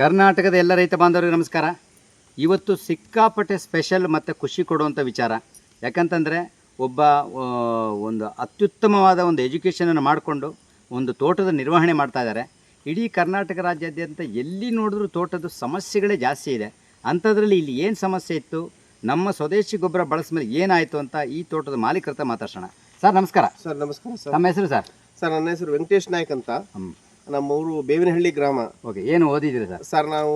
ಕರ್ನಾಟಕದ ಎಲ್ಲ ರೈತ ಬಾಂಧವರಿಗೆ ನಮಸ್ಕಾರ. ಇವತ್ತು ಸಿಕ್ಕಾಪಟ್ಟೆ ಸ್ಪೆಷಲ್ ಮತ್ತು ಖುಷಿ ಕೊಡುವಂಥ ವಿಚಾರ. ಯಾಕಂತಂದರೆ ಒಬ್ಬ ಒಂದು ಅತ್ಯುತ್ತಮವಾದ ಒಂದು ಎಜುಕೇಷನನ್ನು ಮಾಡಿಕೊಂಡು ಒಂದು ತೋಟದ ನಿರ್ವಹಣೆ ಮಾಡ್ತಾ ಇದ್ದಾರೆ. ಇಡೀ ಕರ್ನಾಟಕ ರಾಜ್ಯಾದ್ಯಂತ ಎಲ್ಲಿ ನೋಡಿದ್ರೂ ತೋಟದ ಸಮಸ್ಯೆಗಳೇ ಜಾಸ್ತಿ ಇದೆ. ಅಂಥದ್ರಲ್ಲಿ ಇಲ್ಲಿ ಏನು ಸಮಸ್ಯೆ ಇತ್ತು? ನಮ್ಮ ಸ್ವದೇಶಿ ಗೊಬ್ಬರ ಬಳಸಿದ ಮೇಲೆ ಏನಾಯಿತು ಅಂತ ಈ ತೋಟದ ಮಾಲೀಕರ ಮಾತಾಡ್ಸೋಣ. ಸರ್ ನಮಸ್ಕಾರ. ಸರ್ ನಮಸ್ಕಾರ ಸರ್. ನಮ್ಮ ಹೆಸರು ಸರ್? ಸರ್ ನನ್ನ ಹೆಸರು ವೆಂಕಟೇಶ್ ನಾಯ್ಕ್ ಅಂತ. ನಮ್ಮ ಊರು ಬೇವಿನಹಳ್ಳಿ ಗ್ರಾಮ. ಓಕೆ ಏನು ಓದಿದ್ರಿ ಸರ್? ಸರ್ ನಾವು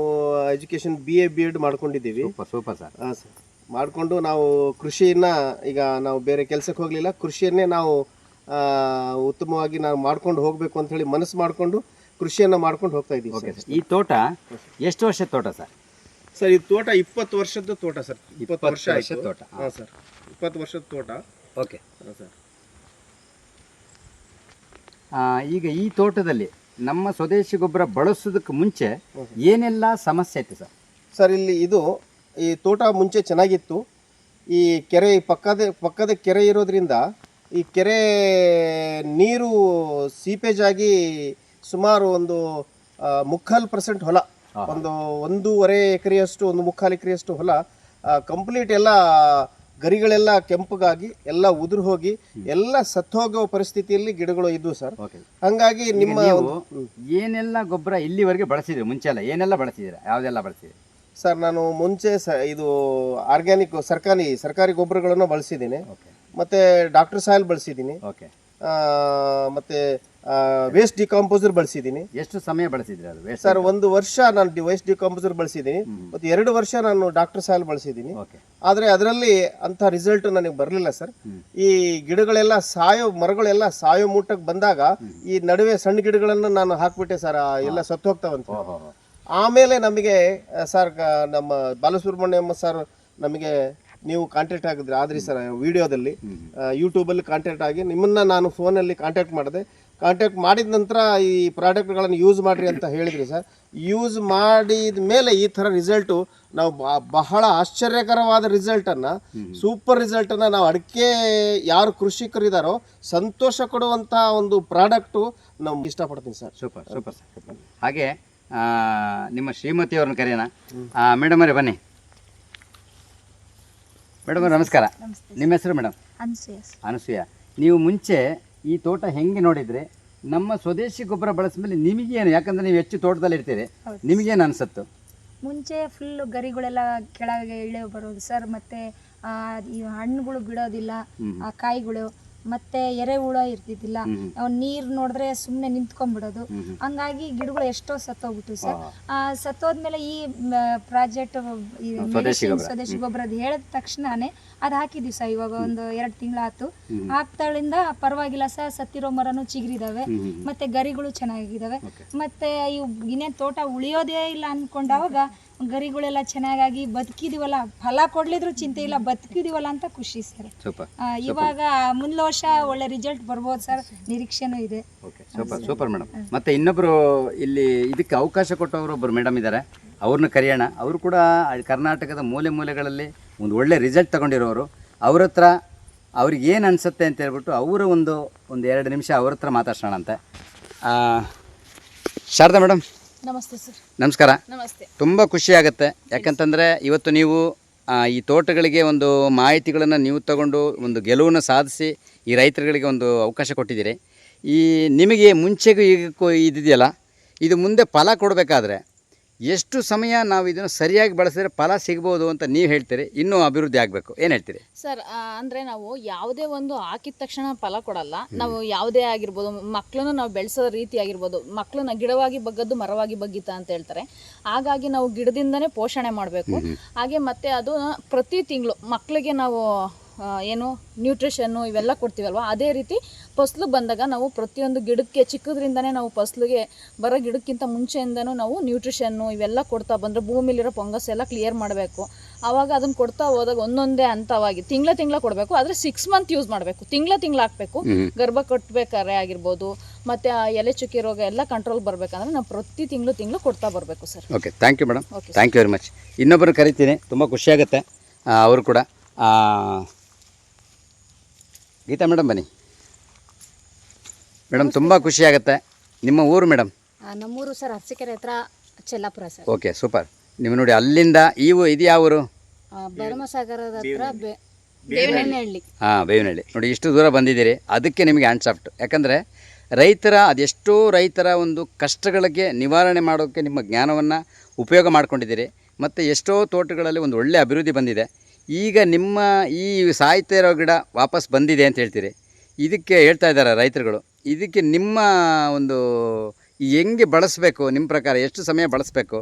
education B A B Ed ಮಾಡ್ಕೊಂಡಿದ್ದೀವಿ. Super super sir. ಹಾಂ ಸರ್. ಮಾಡಿಕೊಂಡು ನಾವು ಕೃಷಿಯನ್ನ ಈಗ ನಾವು ಬೇರೆ ಕೆಲಸಕ್ಕೆ ಹೋಗಲಿಲ್ಲ. ಕೃಷಿಯನ್ನೇ ನಾವು ಆ, ಉತ್ತಮವಾಗಿ ನಾವು ಮಾಡ್ಕೊಂಡು ಹೋಗಬೇಕು ಅಂತ ಹೇಳಿ ಮನಸ್ಸು ಮಾಡಿಕೊಂಡು ಕೃಷಿಯನ್ನ ಮಾಡ್ಕೊಂಡು ಹೋಗ್ತಾ ಇದ್ದೀವಿ ಓಕೆ ಸರ್. ಸರ್. ಈ ತೋಟ ಎಷ್ಟು ವರ್ಷದ ತೋಟ ಸರ್? ಸರ್ ಈ ತೋಟ ಇಪ್ಪತ್ತು ವರ್ಷದ ತೋಟ ಸರ್. ಇಪ್ಪತ್ತು ವರ್ಷ ವರ್ಷದ ಆಯ್ತು. ತೋಟ. ಹಾಂ ಸರ್. ಇಪ್ಪತ್ತು ವರ್ಷದ ತೋಟ. ಓಕೆ. ಹಾಂ ಸರ್. ಈಗ ಈ ತೋಟದಲ್ಲಿ ನಮ್ಮ ಸ್ವದೇಶಿ ಗೊಬ್ಬರ ಬಳಸೋದಕ್ಕೆ ಮುಂಚೆ ಏನೆಲ್ಲ ಸಮಸ್ಯೆ ಐತೆ ಸರ್? ಸರ್ ಇಲ್ಲಿ ಇದು ಈ ತೋಟ ಮುಂಚೆ ಚೆನ್ನಾಗಿತ್ತು. ಈ ಕೆರೆ ಪಕ್ಕದ ಪಕ್ಕದ ಕೆರೆ ಇರೋದ್ರಿಂದ ಈ ಕೆರೆ ನೀರು ಸೀಪೇಜ್ ಆಗಿ ಸುಮಾರು ಒಂದು ಮುಕ್ಕಾಲು ಪರ್ಸೆಂಟ್ ಹೊಲ. ಒಂದು ಒಂದೂವರೆ ಎಕರೆಯಷ್ಟು ಒಂದು ಮುಕ್ಕಾಲು ಎಕರೆಯಷ್ಟು ಹೊಲ ಕಂಪ್ಲೀಟ್ ಎಲ್ಲ ಗರಿಗಳೆಲ್ಲ ಕೆಂಪಗಾಗಿ ಎಲ್ಲ ಉದುರು ಹೋಗಿ ಎಲ್ಲ ಸತ್ತೋಗೋ ಪರಿಸ್ಥಿತಿಯಲ್ಲಿ ಗಿಡಗಳು ಇದ್ವು ಸರ್. ಓಕೆ ಹಂಗಾಗಿ ನಿಮ್ಮ ನೀವು ಏನೆಲ್ಲ ಗೊಬ್ಬರ ಇಲ್ಲಿವರೆಗೆ ಬಳಸಿದ್ರಿ? ಮುಂಚೆ ಎಲ್ಲ ಏನೆಲ್ಲ ಬಳಸಿದ್ದೀರಾ? ಯಾವುದೆಲ್ಲ ಬಳಸಿದ್ರಿ ಸರ್ ನಾನು ಮುಂಚೆ ಸ ಇದು ಆರ್ಗ್ಯಾನಿಕ್ ಸರ್ಕಾರಿ ಸರ್ಕಾರಿ ಗೊಬ್ಬರಗಳನ್ನು ಬಳಸಿದ್ದೀನಿ. ಓಕೆ ಮತ್ತು ಡಾಕ್ಟರ್ ಸಾಯಿಲ್ ಬಳಸಿದ್ದೀನಿ. ಓಕೆ ಮತ್ತು ವೇಸ್ಟ್ ಡಿಕಾಂಪೋಸರ್ ಬಳಸಿದ್ದೀನಿ. ಎಷ್ಟು ಸಮಯ ಬಳಸಿದ್ರಿ ಅದು? ಸರ್ ಒಂದು ವರ್ಷ ನಾನು ವೇಸ್ಟ್ ಡಿಕಾಂಪೋಸರ್ ಬಳಸಿದ್ದೀನಿ. ಮತ್ತು ಎರಡು ವರ್ಷ ನಾನು ಡಾಕ್ಟರ್ ಸಾಯಲ್ ಬಳಸಿದ್ದೀನಿ. ಓಕೆ ಆದರೆ ಅದರಲ್ಲಿ ಅಂಥ ರಿಸಲ್ಟ್ ನನಗೆ ಬರಲಿಲ್ಲ ಸರ್. ಈ ಗಿಡಗಳೆಲ್ಲ ಸಾಯೋ ಮರಗಳೆಲ್ಲ ಸಾಯೋ ಮೂಟಕ್ಕೆ ಬಂದಾಗ ಈ ನಡುವೆ ಸಣ್ಣ ಗಿಡಗಳನ್ನು ನಾನು ಹಾಕ್ಬಿಟ್ಟೆ ಸರ್. ಆ ಎಲ್ಲ ಸತ್ತು ಹೋಗ್ತಾವಂತ ಓಹೋ. ಆಮೇಲೆ ನಮಗೆ ಆ, ಸರ್ ನಮ್ಮ ಬಾಲಸುಬ್ರಹ್ಮಣ್ಯಮ್ಮ ಸರ್ ನಮಗೆ ನೀವು ಕಾಂಟ್ಯಾಕ್ಟ್ ಆಗಿದ್ರೆ ಆದ್ರಿ ಸರ್ ವಿಡಿಯೋದಲ್ಲಿ ಯೂಟ್ಯೂಬಲ್ಲಿ ಕಾಂಟ್ಯಾಕ್ಟ್ ಆಗಿ ನಿಮ್ಮನ್ನ ನಾನು ಫೋನಲ್ಲಿ ಕಾಂಟ್ಯಾಕ್ಟ್ ಮಾಡಿದೆ. ಕಾಂಟ್ಯಾಕ್ಟ್ ಮಾಡಿದ ನಂತರ ಈ ಪ್ರಾಡಕ್ಟ್ಗಳನ್ನು ಯೂಸ್ ಮಾಡಿರಿ ಅಂತ ಹೇಳಿದ್ರಿ ಸರ್. ಯೂಸ್ ಮಾಡಿದ ಮೇಲೆ ಈ ಥರ ರಿಸಲ್ಟು ನಾವು ಬ- ಬಹಳ ಆಶ್ಚರ್ಯಕರವಾದ ರಿಸಲ್ಟನ್ನು ಸೂಪರ್ ರಿಸಲ್ಟನ್ನು ನಾವು ಅಡಿಕೆ ಯಾರು ಕೃಷಿಕರಿದ್ದಾರೋ ಸಂತೋಷ ಕೊಡುವಂಥ ಒಂದು ಪ್ರಾಡಕ್ಟು ನಾವು ಇಷ್ಟಪಡ್ತೀನಿ ಸರ್. ಸೂಪರ್ ಸೂಪರ್ ಸರ್ ಹಾಗೆ ನಿಮ್ಮ ಶ್ರೀಮತಿಯವ್ರನ್ನ ಕರೆಯೋಣ. ಮೇಡಮ್ ಅವರೇ ಬನ್ನಿ. ಮೇಡಮ್ ಅವ್ರೆ ನಮಸ್ಕಾರ. ನಿಮ್ಮ ಹೆಸರು ಮೇಡಮ್ ಅನ್ಸೂಯ ಅನಸೂಯ. ನೀವು ಮುಂಚೆ ಈ ತೋಟ ಹೆಂಗೆ ನೋಡಿದ್ರೆ ನಮ್ಮ ಸ್ವದೇಶಿ ಗೊಬ್ಬರ ಬಳಸಿದ್ಮೇಲೆ ನಿಮಗೇನು? ಯಾಕಂದ್ರೆ ನೀವು ಹೆಚ್ಚು ತೋಟದಲ್ಲಿ ಇರ್ತೀರಿ. ನಿಮಗೇನು ಅನಿಸುತ್ತು? ಮುಂಚೆ ಫುಲ್ಲು ಗರಿಗಳೆಲ್ಲ ಕೆಳಗೆ ಇಳೆ ಬರೋದು ಸರ್ ಮತ್ತೆ ಆ, ಈ ಹಣ್ಣುಗಳು ಬಿಡೋದಿಲ್ಲ ಆ ಕಾಯಿಗಳು. ಮತ್ತೆ ಎರೆಹುಳ ಇರ್ತಿದ್ದಿಲ್ಲ. ನೀರ್ ನೋಡಿದ್ರೆ ಸುಮ್ಮನೆ ನಿಂತ್ಕೊಂಡ್ಬಿಡೋದು. ಹಂಗಾಗಿ ಗಿಡಗಳು ಎಷ್ಟೋ ಸತ್ತೋಗ್ಬಿಟ್ಟು ಸರ್. ಆ, ಸತ್ತೋದ್ಮೇಲೆ ಈ ಪ್ರಾಜೆಕ್ಟ್ ಸ್ವದೇಶಿ ಗೊಬ್ಬರದ ಹೇಳಿದ ತಕ್ಷಣನೇ ಅದು ಹಾಕಿದ್ವಿ ಸರ್ ಇವಾಗ ಒಂದು ಎರಡು ತಿಂಗಳಾಯ್ತು. ಹಾಕ್ತಾಳಿಂದ ಪರವಾಗಿಲ್ಲ ಸರ್ ಸತ್ತಿರೋ ಮರನು ಚಿಗ್ರಿದಾವೆ. ಮತ್ತೆ ಗರಿಗಳು ಚೆನ್ನಾಗಿದ್ದಾವೆ ಮತ್ತೆ ಇವು ಇನ್ನೇನು ತೋಟ ಉಳಿಯೋದೇ ಇಲ್ಲ ಅನ್ಕೊಂಡಾಗ ಗರಿಗಳೆಲ್ಲ ಚೆನ್ನಾಗಿ ಬದುಕಿದೀವಲ್ಲ ಫಲ ಕೊಡ್ಲಿದ್ರು ಚಿಂತೆ ಇಲ್ಲ ಬದುಕಿದೀವಲ್ಲ ಅಂತ ಖುಷಿ ಸರ್. ಇವಾಗ ಮುಂದಿನ ವರ್ಷ ಒಳ್ಳೆ ರಿಸಲ್ಟ್ ಬರ್ಬೋದು ಸರ್ ನಿರೀಕ್ಷೆನೂ ಇದೆ. Okay super super madam. ಮತ್ತೆ ಇನ್ನೊಬ್ಬರು ಇಲ್ಲಿ ಇದಕ್ಕೆ ಅವಕಾಶ ಕೊಟ್ಟವರು ಒಬ್ಬರು ಮೇಡಮ್ ಇದ್ದಾರೆ ಅವ್ರನ್ನ ಕರೆಯೋಣ. ಅವರು ಕೂಡ ಕರ್ನಾಟಕದ ಮೂಲೆ ಮೂಲೆಗಳಲ್ಲಿ ಒಂದು ಒಳ್ಳೆ ರಿಸಲ್ಟ್ ತಗೊಂಡಿರೋರು. ಅವ್ರ ಹತ್ರ ಅವ್ರಿಗೆ ಏನು ಅನಿಸುತ್ತೆ ಅಂತ ಹೇಳ್ಬಿಟ್ಟು ಅವರು ಒಂದು ಒಂದು ಎರಡು ನಿಮಿಷ ಅವ್ರ ಹತ್ರ ಮಾತಾಡ್ಸೋಣ ಅಂತೆ ಶಾರದಾ ಮೇಡಮ್. ನಮಸ್ತೆ ಸರ್. ನಮಸ್ಕಾರ. ನಮಸ್ತೆ. ತುಂಬ ಖುಷಿ ಆಗುತ್ತೆ ಯಾಕಂತಂದರೆ ಇವತ್ತು ನೀವು ಆ, ಈ ತೋಟಗಳಿಗೆ ಒಂದು ಮಾಹಿತಿಗಳನ್ನು ನೀವು ತಗೊಂಡು ಒಂದು ಗೆಲುವನ್ನು ಸಾಧಿಸಿ ಈ ರೈತರುಗಳಿಗೆ ಒಂದು ಅವಕಾಶ ಕೊಟ್ಟಿದ್ದೀರಿ. ಈ ನಿಮಗೆ ಮುಂಚೆಗೂ ಈಗಕ್ಕೂ ಇದಿದೆಯಲ್ಲ ಇದು ಮುಂದೆ ಫಲ ಕೊಡಬೇಕಾದ್ರೆ ಎಷ್ಟು ಸಮಯ ನಾವು ಇದನ್ನು ಸರಿಯಾಗಿ ಬಳಸಿದ್ರೆ ಫಲ ಸಿಗ್ಬೋದು ಅಂತ ನೀವು ಹೇಳ್ತೀರಿ ಇನ್ನೂ ಅಭಿವೃದ್ಧಿ ಆಗಬೇಕು. ಏನು ಹೇಳ್ತೀರಿ? ಸರ್ ಅಂದರೆ ಅಂದ್ರೆ ನಾವು ಯಾವುದೇ ಒಂದು ಹಾಕಿದ ತಕ್ಷಣ ಫಲ ಕೊಡಲ್ಲ. ನಾವು ಯಾವುದೇ ಆಗಿರ್ಬೋದು ಮಕ್ಕಳನ್ನ ನಾವು ಬೆಳೆಸೋ ರೀತಿ ಆಗಿರ್ಬೋದು ಮಕ್ಕಳನ್ನ ಗಿಡವಾಗಿ ಬಗ್ಗದ್ದು ಮರವಾಗಿ ಬಗ್ಗಿತ ಅಂತ ಹೇಳ್ತಾರೆ. ಹಾಗಾಗಿ ನಾವು ಗಿಡದಿಂದನೇ ಪೋಷಣೆ ಮಾಡಬೇಕು. ಹಾಗೆ ಮತ್ತೆ ಅದು ಪ್ರತಿ ತಿಂಗಳು ಮಕ್ಕಳಿಗೆ ನಾವು ಏನು ನ್ಯೂಟ್ರಿಷನ್ನು ಇವೆಲ್ಲ ಕೊಡ್ತೀವಲ್ವ? ಅದೇ ರೀತಿ ಫಸ್ಲು ಬಂದಾಗ ನಾವು ಪ್ರತಿಯೊಂದು ಗಿಡಕ್ಕೆ ಚಿಕ್ಕದ್ರಿಂದನೇ ನಾವು ಫಸ್ಲಿಗೆ ಬರೋ ಗಿಡಕ್ಕಿಂತ ಮುಂಚೆಯಿಂದನೂ ನಾವು ನ್ಯೂಟ್ರಿಷನ್ನು ಇವೆಲ್ಲ ಕೊಡ್ತಾ ಬಂದರೆ ಭೂಮಿಲಿರೋ ಫಂಗಸ್ ಎಲ್ಲ ಕ್ಲಿಯರ್ ಮಾಡಬೇಕು. ಆವಾಗ ಅದನ್ನು ಕೊಡ್ತಾ ಹೋದಾಗ ಒಂದೊಂದೇ ಹಂತವಾಗಿ ತಿಂಗಳ ತಿಂಗಳ ಕೊಡಬೇಕು. ಆದರೆ ಸಿಕ್ಸ್ ಮಂತ್ ಯೂಸ್ ಮಾಡಬೇಕು. ತಿಂಗಳ ತಿಂಗಳ ಹಾಕಬೇಕು. ಗರ್ಭ ಕಟ್ಟಬೇಕಾದ್ರೆ ಆಗಿರ್ಬೋದು ಮತ್ತು ಆ ಎಲೆ ಚುಕ್ಕಿ ರೋಗ ಎಲ್ಲ ಕಂಟ್ರೋಲ್ ಬರಬೇಕಂದ್ರೆ ನಾವು ಪ್ರತಿ ತಿಂಗಳು ತಿಂಗಳು ಕೊಡ್ತಾ ಬರಬೇಕು sir. Okay thank you madam okay thank you very much ಇನ್ನೊಬ್ಬರು ಕರಿತೀನಿ. ತುಂಬ ಖುಷಿಯಾಗುತ್ತೆ ಅವರು ಕೂಡ. ಗೀತಾ ಮೇಡಮ್ ಬನ್ನಿ. ಮೇಡಮ್ ತುಂಬ ಖುಷಿಯಾಗುತ್ತೆ ನಿಮ್ಮ ಊರು ಮೇಡಮ್? ಆ, ನಮ್ಮೂರು ಸರ್ ಅರಸೀಕೆರೆ ಹತ್ರ ಚೆಲ್ಲಾಪುರ ಸರ್. Okay super. ನೀವು ನೋಡಿ ಅಲ್ಲಿಂದ ಇವು ಇದು ಯಾವ ಊರು? ಭರಮಸಾಗರದ ಹತ್ರ ಬೆ- ಬೇವನಹಳ್ಳಿ. ಹಾಂ ಬೇವಿನಹಳ್ಳಿ. ನೋಡಿ ಇಷ್ಟು ದೂರ ಬಂದಿದ್ದೀರಿ. ಅದಕ್ಕೆ ನಿಮಗೆ ಹ್ಯಾಂಡ್ ಸಾಫ್ಟ್ ಯಾಕಂದರೆ ರೈತರ ಅದೆಷ್ಟೋ ರೈತರ ಒಂದು ಕಷ್ಟಗಳಿಗೆ ನಿವಾರಣೆ ಮಾಡೋಕ್ಕೆ ನಿಮ್ಮ ಜ್ಞಾನವನ್ನು ಉಪಯೋಗ ಮಾಡ್ಕೊಂಡಿದ್ದೀರಿ. ಮತ್ತು ಎಷ್ಟೋ ತೋಟಗಳಲ್ಲಿ ಒಂದು ಒಳ್ಳೆಯ ಅಭಿವೃದ್ಧಿ ಬಂದಿದೆ. ಈಗ ನಿಮ್ಮ ಈ ಸಾಯ್ತಾ ಇರೋ ಗಿಡ ವಾಪಸ್ ಬಂದಿದೆ ಅಂತ ಹೇಳ್ತೀರಿ. ಇದಕ್ಕೆ ಹೇಳ್ತಾ ಇದ್ದಾರೆ ರೈತರುಗಳು. ಇದಕ್ಕೆ ನಿಮ್ಮ ಒಂದು ಹೆಂಗೆ ಬಳಸಬೇಕು, ನಿಮ್ಮ ಪ್ರಕಾರ ಎಷ್ಟು ಸಮಯ ಬಳಸಬೇಕು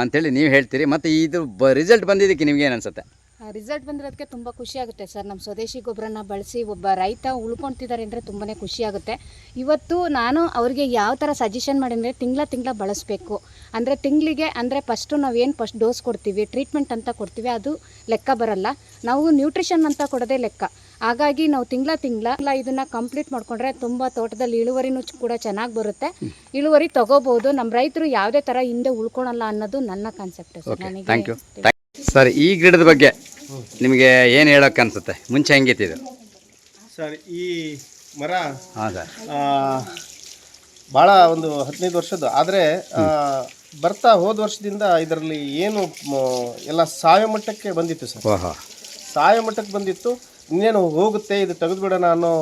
ಅಂಥೇಳಿ ನೀವು ಹೇಳ್ತೀರಿ. ಮತ್ತು ಇದು ಬ ರಿಸಲ್ಟ್ ಬಂದಿದ್ದಕ್ಕೆ ನಿಮಗೇನು ಅನಿಸುತ್ತೆ? ರಿಸಲ್ಟ್ ಬಂದಿರೋದಕ್ಕೆ ತುಂಬ ಖುಷಿ ಆಗುತ್ತೆ ಸರ್. ನಮ್ಮ ಸ್ವದೇಶಿ ಗೊಬ್ಬರನ ಬಳಸಿ ಒಬ್ಬ ರೈತ ಉಳ್ಕೊಳ್ತಿದ್ದಾರೆ ಅಂದರೆ ತುಂಬಾ ಖುಷಿಯಾಗುತ್ತೆ ಇವತ್ತು ನಾನು ಅವರಿಗೆ ಯಾವ ಥರ ಸಜೆಷನ್ ಮಾಡಿದರೆ ತಿಂಗಳ ತಿಂಗಳ ಬಳಸಬೇಕು. ಅಂದರೆ ತಿಂಗಳಿಗೆ ಅಂದರೆ ಫಸ್ಟು ನಾವು ಏನು ಫಸ್ಟ್ ಡೋಸ್ ಕೊಡ್ತೀವಿ ಟ್ರೀಟ್ಮೆಂಟ್ ಅಂತ ಕೊಡ್ತೀವಿ ಅದು ಲೆಕ್ಕ ಬರಲ್ಲ. ನಾವು ನ್ಯೂಟ್ರಿಷನ್ ಅಂತ ಕೊಡೋದೇ ಲೆಕ್ಕ. ಹಾಗಾಗಿ ನಾವು ತಿಂಗಳ ತಿಂಗಳ ಇದನ್ನ ಕಂಪ್ಲೀಟ್ ಮಾಡ್ಕೊಂಡ್ರೆ ತುಂಬ ತೋಟದಲ್ಲಿ ಇಳುವರಿನೂ ಕೂಡ ಚೆನ್ನಾಗಿ ಬರುತ್ತೆ. ಇಳುವರಿ ತಗೋಬಹುದು ನಮ್ಮ ರೈತರು ಯಾವುದೇ ಥರ ಹಿಂದೆ ಉಳ್ಕೊಳಲ್ಲ ಅನ್ನೋದು ನನ್ನ ಕಾನ್ಸೆಪ್ಟ್ ಸರ್ ಈ ಗಿಡದ ಬಗ್ಗೆ ನಿಮಗೆ ಏನು ಹೇಳೋಕೆ ಅನಿಸುತ್ತೆ? ಮುಂಚೆ ಹೆಂಗಿತ್ತು ಇದು? ಸರ್ ಈ ಮರ ಹಾಂ ಸರ್. ಭಾಳ ಒಂದು ಹದಿನೈದು ವರ್ಷದ್ದು. ಆದರೆ ಬರ್ತಾ ಹೋದ ವರ್ಷದಿಂದ ಇದರಲ್ಲಿ ಏನು ಎಲ್ಲ ಸಾಯೋ ಮಟ್ಟಕ್ಕೆ ಬಂದಿತ್ತು ಸರ್. ಓಹೋ. ಸಾಯೋ ಮಟ್ಟಕ್ಕೆ ಬಂದಿತ್ತು. ಇನ್ನೇನು ಹೋಗುತ್ತೆ ಇದು ತೆಗೆದುಬಿಡೋಣ ಅನ್ನೋ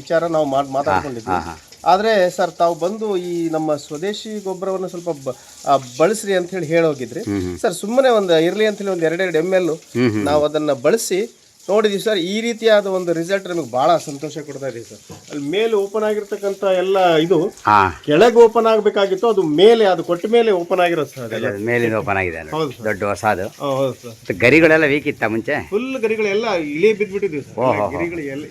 ವಿಚಾರ ನಾವು ಮಾತಾಡ್ಕೊಂಡಿದ್ದೀವಿ ಮಾತಾಡ್ಕೊಂಡಿದ್ವಿ. ಆದರೆ ಸರ್ ತಾವು ಬಂದು ಈ ನಮ್ಮ ಸ್ವದೇಶಿ ಗೊಬ್ಬರವನ್ನು ಸ್ವಲ್ಪ ಬ- ಆ, ಬಳಸ್ರಿ ಅಂತ ಹೇಳಿ ಹೇಳೋಗಿದ್ರಿ. ಸರ್ ಸುಮ್ಮನೆ ಒಂದು ಇರಲಿ ಅಂತ ಹೇಳಿ ಒಂದು ಎರಡೆರಡು ಎಂ ಎಲ್ ನಾವು ಅದನ್ನ ಬಳಸಿ ನೋಡಿದ್ವಿ ಸರ್ ಈ ರೀತಿಯಾದ ಒಂದು ರಿಸಲ್ಟ್ ನಮಗೆ ಭಾಳ ಸಂತೋಷ ಕೊಡ್ತಾ ಇದೆ ಸರ್. ಅಲ್ಲಿ ಮೇಲೆ ಓಪನ್ ಆಗಿರ್ತಕ್ಕಂಥ ಎಲ್ಲ ಇದು ಕೆಳಗೆ ಓಪನ್ ಆಗಬೇಕಾಗಿತ್ತು ಅದು ಮೇಲೆ ಅದು ಕೊಟ್ಟ ಮೇಲೆ ಓಪನ್ ಆಗಿರೋದು ಸರ್ ಅದೆಲ್ಲ ಮೇಲಿಂದ ಓಪನ್ ಆಗಿದೆ. ಹೌದು ದೊಡ್ಡ ಹೊಸ ಅದು ಹೌದು ಸರ್. ಮತ್ತು ಗರಿಗಳೆಲ್ಲ ವೀಕ್ ಇತ್ತ ಮುಂಚೆ? ಫುಲ್ ಗರಿಗಳೆಲ್ಲ ಇಲಿ ಬಿದ್ದ್ಬಿಟ್ಟಿದ್ವಿ ಸರ್. ಗಿರಿಗಳು ಎಲ್ಲ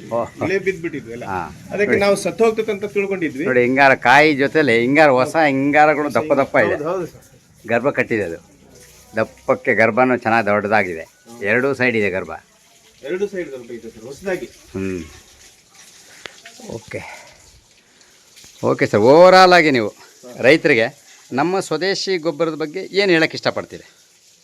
ಇಳೆ ಬಿದ್ದ್ಬಿಟ್ಟಿದ್ವಿ ಎಲ್ಲ. ಹಾಂ. ಅದಕ್ಕೆ ನಾವು ಸತ್ತು ಹೋಗ್ತದೆ ಅಂತ ತಿಳ್ಕೊಂಡಿದ್ವಿ. ನೋಡಿ ಹಿಂಗಾರ ಕಾಯಿ ಜೊತೆಲಿ ಹಿಂಗಾರ ಹೊಸ ಹಿಂಗಾರಗಳು ದಪ್ಪ ದಪ್ಪ ಇದೆ. ಹೌದು ಸರ್. ಗರ್ಭ ಕಟ್ಟಿದೆ ಅದು. ದಪ್ಪಕ್ಕೆ ಗರ್ಭನೂ ಚೆನ್ನಾಗಿ ದೊಡ್ಡದಾಗಿದೆ. ಎರಡೂ ಸೈಡ್ ಇದೆ ಗರ್ಭ. ಎರಡು ಸೈಡ್ ಸ್ವಲ್ಪ ಇದೆ ಸರ್ ಹೊಸದಾಗಿ. ಹ್ಞೂ ಓಕೆ. ಓಕೆ ಸರ್ ಓವರಾಲ್ ಆಗಿ ನೀವು ರೈತರಿಗೆ ನಮ್ಮ ಸ್ವದೇಶಿ ಗೊಬ್ಬರದ ಬಗ್ಗೆ ಏನು ಹೇಳಕ್ಕೆ ಇಷ್ಟಪಡ್ತೀರಿ?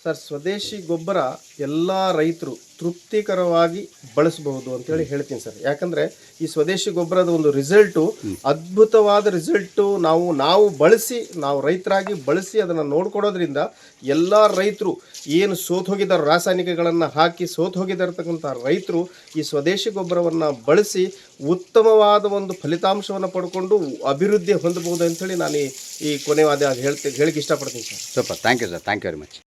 ಸರ್, ಸ್ವದೇಶಿ ಗೊಬ್ಬರ ಎಲ್ಲ ರೈತರು ತೃಪ್ತಿಕರವಾಗಿ ಬಳಸಬಹುದು ಅಂತೇಳಿ ಹೇಳ್ತೀನಿ ಸರ್. ಯಾಕಂದ್ರೆ ಈ ಸ್ವದೇಶಿ ಗೊಬ್ಬರದ ಒಂದು ರಿಸಲ್ಟು ಅದ್ಭುತವಾದ ರಿಸಲ್ಟು ನಾವು ನಾವು ಬಳಸಿ, ನಾವು ರೈತರಾಗಿ ಬಳಸಿ ಅದನ್ನು ನೋಡ್ಕೊಡೋದ್ರಿಂದ ಎಲ್ಲ ರೈತರು ಏನು ಸೋತ್ ಹೋಗಿದ್ದಾರೆ, ರಾಸಾಯನಿಕಗಳನ್ನು ಹಾಕಿ ಸೋತ್ ಹೋಗಿದಾರತಕ್ಕಂಥ ರೈತರು ಈ ಸ್ವದೇಶಿ ಗೊಬ್ಬರವನ್ನು ಬಳಸಿ ಉತ್ತಮವಾದ ಒಂದು ಫಲಿತಾಂಶವನ್ನು ಪಡ್ಕೊಂಡು ಅಭಿವೃದ್ಧಿ ಹೊಂದಬಹುದು ಅಂತೇಳಿ ನಾನು ಈ- ಈ ಕೊನೆವಾದ ಹೇಳ್ತೀನಿ ಹೇಳಿಕ್ಕೆ ಇಷ್ಟಪಡ್ತೀನಿ sir. Super. Thank you sir. Thank you very much.